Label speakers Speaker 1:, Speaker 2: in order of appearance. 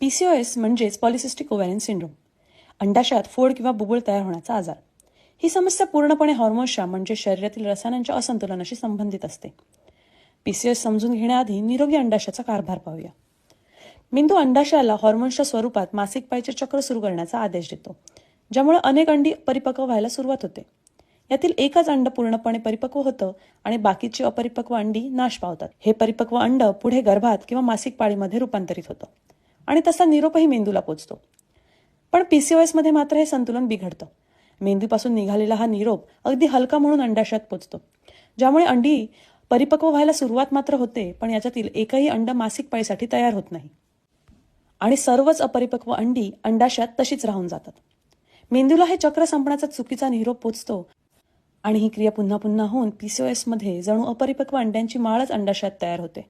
Speaker 1: PCOS म्हणजेच polycystic ovarian syndrome अंडाशयात फोड किंवा बुबुळ तयार होण्याचा आजार. ही समस्या पूर्णपणे हॉर्मोन्सच्या म्हणजे शरीरातील रसायनांच्या असंतुलनाशी संबंधित असते. पीसीएस समजून घेण्याआधी निरोगी अंडाशयाचा कारभार पाहूया. मेंदू अंडाशयाला हॉर्मोन्सच्या स्वरूपात मासिक पाळीचे चक्र सुरू करण्याचा आदेश देतो ज्यामुळे अनेक अंडी परिपक्व व्हायला सुरुवात होते. यातील एकच अंड पूर्णपणे परिपक्व होतं आणि बाकीची अपरिपक्व अंडी नाश पावतात. हे परिपक्व अंड पुढे गर्भात किंवा मासिक पाळीमध्ये रूपांतरित होतं. आणि तसा निरोपही मेंदूला पोचतो. पण पीसी ओ एसमध्ये मात्र हे संतुलन बिघडतं. मेंदूपासून निघालेला हा निरोप अगदी हलका म्हणून अंडाशयात पोचतो. ज्यामुळे अंडी परिपक्व व्हायला सुरुवात मात्र होते पण याच्यातील एकही अंड मासिक पाळीसाठी तयार होत नाही. आणि सर्वच अपरिपक्व अंडी अंडाशयात तशीच राहून जातात. मेंदूला हे चक्र संपण्याचा चुकीचा निरोप पोचतो आणि ही क्रिया पुन्हा पुन्हा होऊन पीसी ओ एसमध्ये जणू अपरिपक्व अंड्यांची माळच अंडाशयात तयार होते.